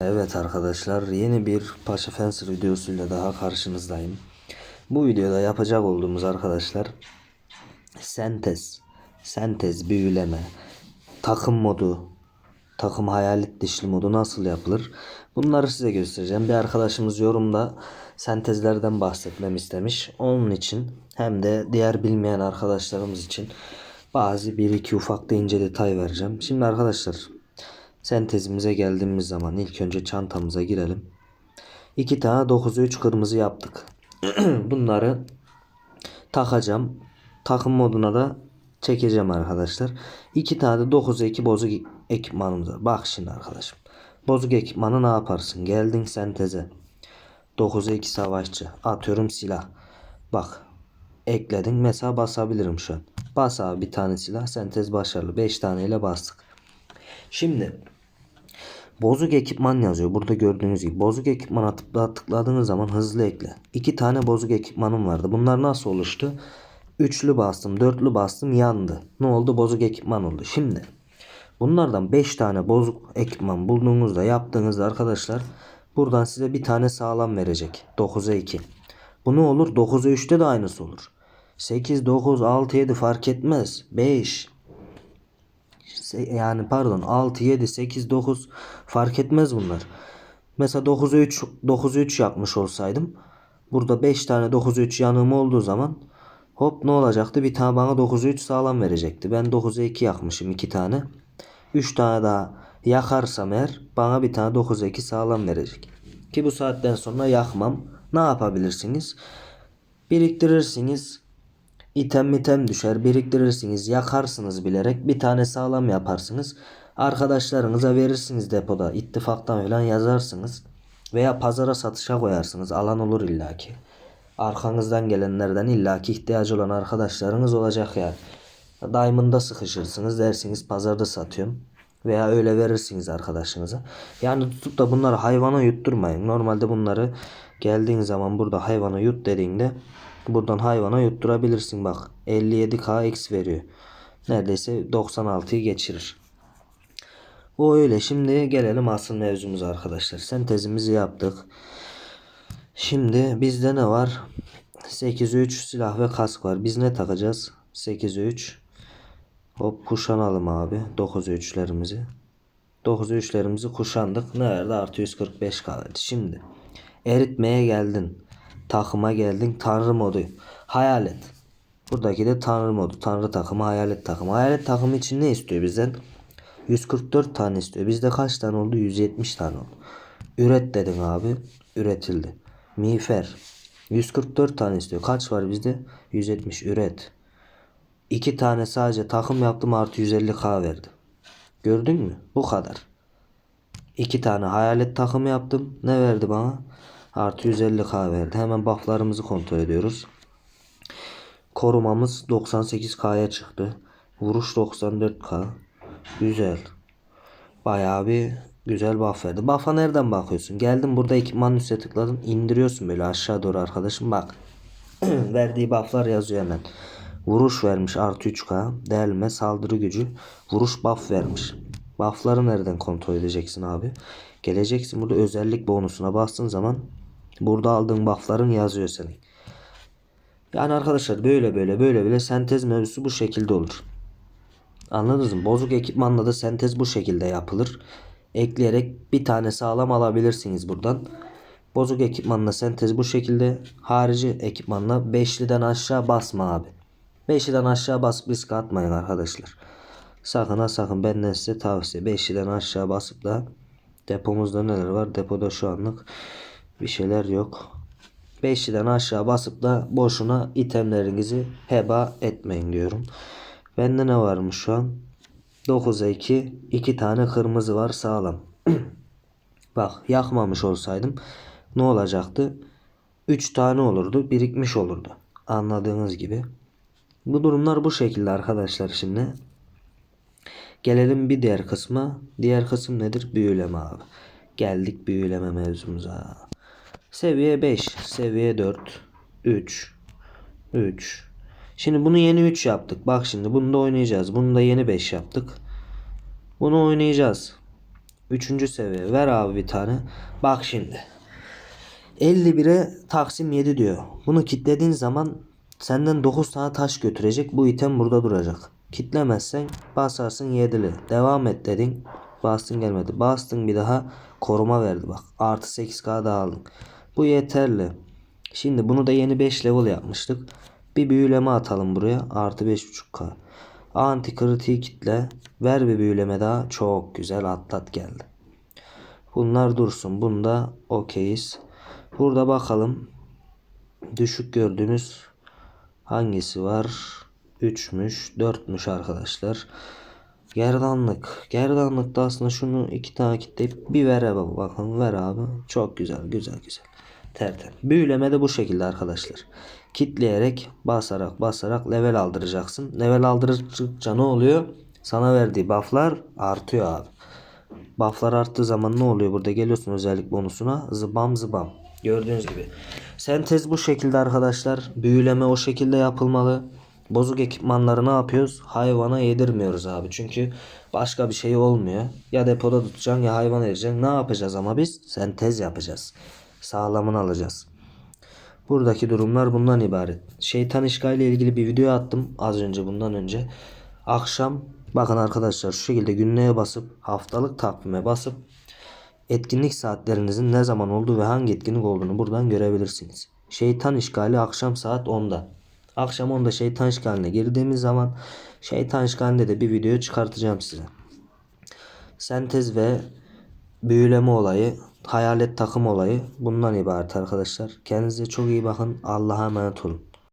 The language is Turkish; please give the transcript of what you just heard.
Evet arkadaşlar yeni bir Paşa Fencer videosuyla daha karşınızdayım. Bu videoda yapacak olduğumuz arkadaşlar sentez, sentez büyüleme, takım modu, takım hayalet dişli modu nasıl yapılır? Bunları size göstereceğim. Bir arkadaşımız yorumda sentezlerden bahsetmemi istemiş. Onun için hem de diğer bilmeyen arkadaşlarımız için bazı bir iki ufak da ince detay vereceğim. Şimdi arkadaşlar Sentezimize geldiğimiz zaman ilk önce çantamıza girelim. İki tane 9'a 3 kırmızı yaptık. Bunları takacağım. Takım moduna da çekeceğim arkadaşlar. İki tane 9'a 2 bozuk ekipmanımız var. Bak şimdi arkadaşım. Bozuk ekipmanı ne yaparsın? Geldin senteze. 9'a 2 savaşçı. Atıyorum silah. Bak. Ekledin. Mesela basabilirim şu an. Bas abi bir tane silah. Sentez başarılı. 5 taneyle bastık. Şimdi Bozuk ekipman yazıyor. Burada gördüğünüz gibi. Bozuk ekipmana tıkla, tıkladığınız zaman hızlı ekle. İki tane bozuk ekipmanım vardı. Bunlar nasıl oluştu? Üçlü bastım, dörtlü bastım yandı. Ne oldu? Bozuk ekipman oldu. Şimdi bunlardan 5 tane bozuk ekipman bulduğunuzda yaptığınızda arkadaşlar buradan size bir tane sağlam verecek. 9'a 2. Bu ne olur? 9'a 3'te de aynısı olur. 8, 9, 6, 7 fark etmez. 5, yani pardon 6, 7, 8, 9 fark etmez bunlar. Mesela 9'a 3, 9'a 3 yapmış olsaydım burada 5 tane 9'a 3 yanığım olduğu zaman hop ne olacaktı? Bir tane bana 9'a 3 sağlam verecekti. Ben 9'a 2 yakmışım 2 tane. 3 tane daha yakarsam eğer bana bir tane 9'a 2 sağlam verecek. Ki bu saatten sonra yakmam. Ne yapabilirsiniz? Biriktirirsiniz. İtem mitem düşer biriktirirsiniz yakarsınız bilerek bir tane sağlam yaparsınız. Arkadaşlarınıza verirsiniz depoda ittifaktan falan yazarsınız. Veya pazara satışa koyarsınız alan olur illaki. Arkanızdan gelenlerden illaki ihtiyacı olan arkadaşlarınız olacak ya. Diamond'da sıkışırsınız dersiniz pazarda satıyorum. Veya öyle verirsiniz arkadaşınıza. Yani tutup da bunları hayvana yutturmayın. Normalde bunları geldiğin zaman burada hayvana yut dediğinde Buradan hayvana yutturabilirsin bak. 57k x veriyor. Neredeyse 96'yı geçirir. O öyle. Şimdi gelelim asıl mevzumuza arkadaşlar. Sentezimizi yaptık. Şimdi bizde ne var? 8'e 3 silah ve kask var. Biz ne takacağız? 8'e 3. Hop kuşanalım abi. 9'a 3'lerimizi. 9'a 3'lerimizi kuşandık. Nerede? Artı 145 kaldı. Şimdi eritmeye geldin takıma geldin tanrı modu. Hayalet. Buradaki de tanrı modu. Tanrı takımı hayalet takımı. Hayalet takımı için ne istiyor bizden? 144 tane istiyor. Bizde kaç tane oldu? 170 tane oldu. Üret dedin abi. Üretildi. Miğfer. 144 tane istiyor. Kaç var bizde? 170. Üret. 2 tane sadece takım yaptım artı 150k verdi. Gördün mü? Bu kadar. 2 tane hayalet takımı yaptım. Ne verdi bana? Artı 150k verdi. Hemen bufflarımızı kontrol ediyoruz. Korumamız 98k'ya çıktı. Vuruş 94k. Güzel. Bayağı bir güzel buff verdi. Buff'a nereden bakıyorsun? Geldin burada ekipman üstüne tıkladın. indiriyorsun böyle aşağı doğru arkadaşım. Bak. Verdiği bufflar yazıyor hemen. Vuruş vermiş artı 3k. Delme saldırı gücü. Vuruş buff vermiş. Buff'ları nereden kontrol edeceksin abi? Geleceksin burada özellik bonusuna bastığın zaman Burada aldığın buffların yazıyor senin. Yani arkadaşlar böyle böyle böyle böyle sentez mevzusu bu şekilde olur. Anladınız mı? Bozuk ekipmanla da sentez bu şekilde yapılır. Ekleyerek bir tane sağlam alabilirsiniz buradan. Bozuk ekipmanla sentez bu şekilde. Harici ekipmanla 5'liden aşağı basma abi. 5'liden aşağı basıp risk atmayın arkadaşlar. Sakın ha sakın benden size tavsiye. 5'liden aşağı basıp da depomuzda neler var? Depoda şu anlık bir şeyler yok. 5'den aşağı basıp da boşuna itemlerinizi heba etmeyin diyorum. Bende ne varmış şu an? 9'a 2. 2 tane kırmızı var sağlam. Bak yakmamış olsaydım ne olacaktı? 3 tane olurdu. Birikmiş olurdu. Anladığınız gibi. Bu durumlar bu şekilde arkadaşlar şimdi. Gelelim bir diğer kısma. Diğer kısım nedir? Büyüleme abi. Geldik büyüleme mevzumuza. Seviye 5. Seviye 4. 3. 3. Şimdi bunu yeni 3 yaptık. Bak şimdi bunu da oynayacağız. Bunu da yeni 5 yaptık. Bunu oynayacağız. Üçüncü seviye. Ver abi bir tane. Bak şimdi. 51'e taksim 7 diyor. Bunu kitlediğin zaman senden 9 tane taş götürecek. Bu item burada duracak. Kitlemezsen basarsın 7'li. Devam et dedin. Bastın gelmedi. Bastın bir daha koruma verdi bak. Artı 8k daha aldın. Bu yeterli. Şimdi bunu da yeni 5 level yapmıştık. Bir büyüleme atalım buraya. Artı 5.5k. Anti kritiği kitle. Ver bir büyüleme daha. Çok güzel atlat geldi. Bunlar dursun. Bunda okeyiz. Burada bakalım. Düşük gördüğümüz hangisi var? 3'müş, 4'müş arkadaşlar. Gerdanlık. Gerdanlıkta aslında şunu iki tane kitleyip bir ver abi bakalım. Ver abi. Çok güzel, güzel, güzel. Tertem. Büyüleme de bu şekilde arkadaşlar. Kitleyerek, basarak, basarak level aldıracaksın. Level aldırdıkça ne oluyor? Sana verdiği bufflar artıyor abi. Bufflar arttığı zaman ne oluyor? Burada geliyorsun özellik bonusuna. Zıbam zıbam. Gördüğünüz gibi. Sentez bu şekilde arkadaşlar. Büyüleme o şekilde yapılmalı. Bozuk ekipmanları ne yapıyoruz? Hayvana yedirmiyoruz abi. Çünkü başka bir şey olmuyor. Ya depoda tutacaksın ya hayvan vereceksin. Ne yapacağız ama biz? Sentez yapacağız. Sağlamını alacağız. Buradaki durumlar bundan ibaret. Şeytan işgali ile ilgili bir video attım az önce bundan önce. Akşam bakın arkadaşlar şu şekilde günlüğe basıp haftalık takvime basıp etkinlik saatlerinizin ne zaman olduğu ve hangi etkinlik olduğunu buradan görebilirsiniz. Şeytan işgali akşam saat 10'da. Akşam 10'da şeytan işgaline girdiğimiz zaman şeytan işgalinde de bir video çıkartacağım size. Sentez ve büyüleme olayı, hayalet takım olayı bundan ibaret arkadaşlar. Kendinize çok iyi bakın. Allah'a emanet olun.